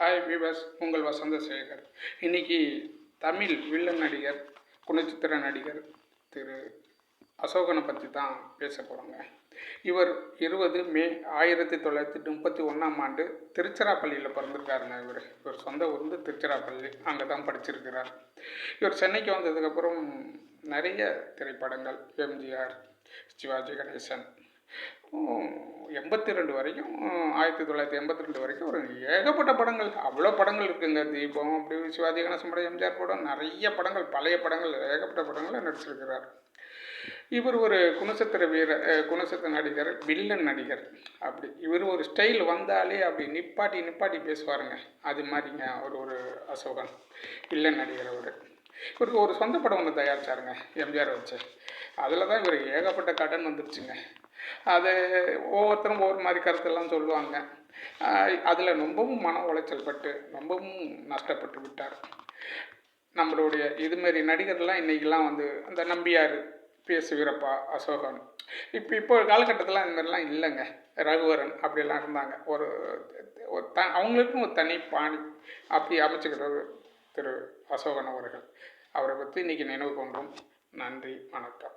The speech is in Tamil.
ஹாய் வீவர்ஸ் உங்கள் வசந்த சேகர். இன்னைக்கு தமிழ் வில்லன் நடிகர் குணச்சித்திர நடிகர் திரு அசோகனை பற்றி தான் பேச போகிறோங்க இவர் இருபது மே ஆயிரத்தி தொள்ளாயிரத்தி முப்பத்தி ஒன்றாம் ஆண்டு திருச்சிராப்பள்ளியில் பிறந்திருக்காருங்க இவர். இவர் சொந்த ஊர் வந்து திருச்சிராப்பள்ளி அங்கே தான் படிச்சிருக்கிறார். இவர் சென்னைக்கு வந்ததுக்கப்புறம் நிறைய திரைப்படங்கள் எம்ஜிஆர் சிவாஜி கணேசன் எண்பத்தி ரெண்டு வரைக்கும் ஆயிரத்தி தொள்ளாயிரத்தி எண்பத்தி ரெண்டு வரைக்கும் ஒரு ஏகப்பட்ட படங்கள். அவ்வளோ படங்கள் இருக்குங்க. தீபம் அப்படி சிவாஜி கணேசன் படம் எம்ஜிஆர் படம் நிறைய படங்கள் பழைய படங்கள் ஏகப்பட்ட படங்களில் நடிச்சிருக்கிறார். இவர் ஒரு குணசத்திர வீர குணசத்திர நடிகர் வில்லன் நடிகர். அப்படி இவர் ஒரு ஸ்டைல் வந்தாலே அப்படி நிப்பாட்டி நிப்பாட்டி பேசுவாருங்க. அது மாதிரிங்க அவர் ஒரு அசோகன் வில்லன் நடிகர் அவர். இவருக்கு ஒரு சொந்த படம் ஒன்று தயாரிச்சாருங்க எம்ஜிஆர் வச்சு. அதில் தான் இவர் ஏகப்பட்ட கடன் வந்துருச்சுங்க. அது ஒவ்வொருத்தரும் ஒவ்வொரு மாதிரி கருத்தெல்லாம் சொல்லுவாங்க. அதில் ரொம்பவும் மன உளைச்சல் பட்டு ரொம்பவும் நஷ்டப்பட்டு விட்டார். நம்மளுடைய இதுமாரி நடிகர்லாம் இன்றைக்கெல்லாம் வந்து அந்த நம்பியார் பிஎஸ் வீரப்பா அசோகன். இப்போ இப்போ காலகட்டத்தில் இந்த மாதிரிலாம் இல்லைங்க. ரகுவரன் அப்படிலாம் இருந்தாங்க. ஒரு ஒரு த அவங்களுக்கும் ஒரு தனி பாணி அப்படி அமைச்சுக்கிறது திரு அசோகன் அவர்கள். அவரை பற்றி இன்றைக்கி நினைவு கொண்டோம் நன்றி வணக்கம்.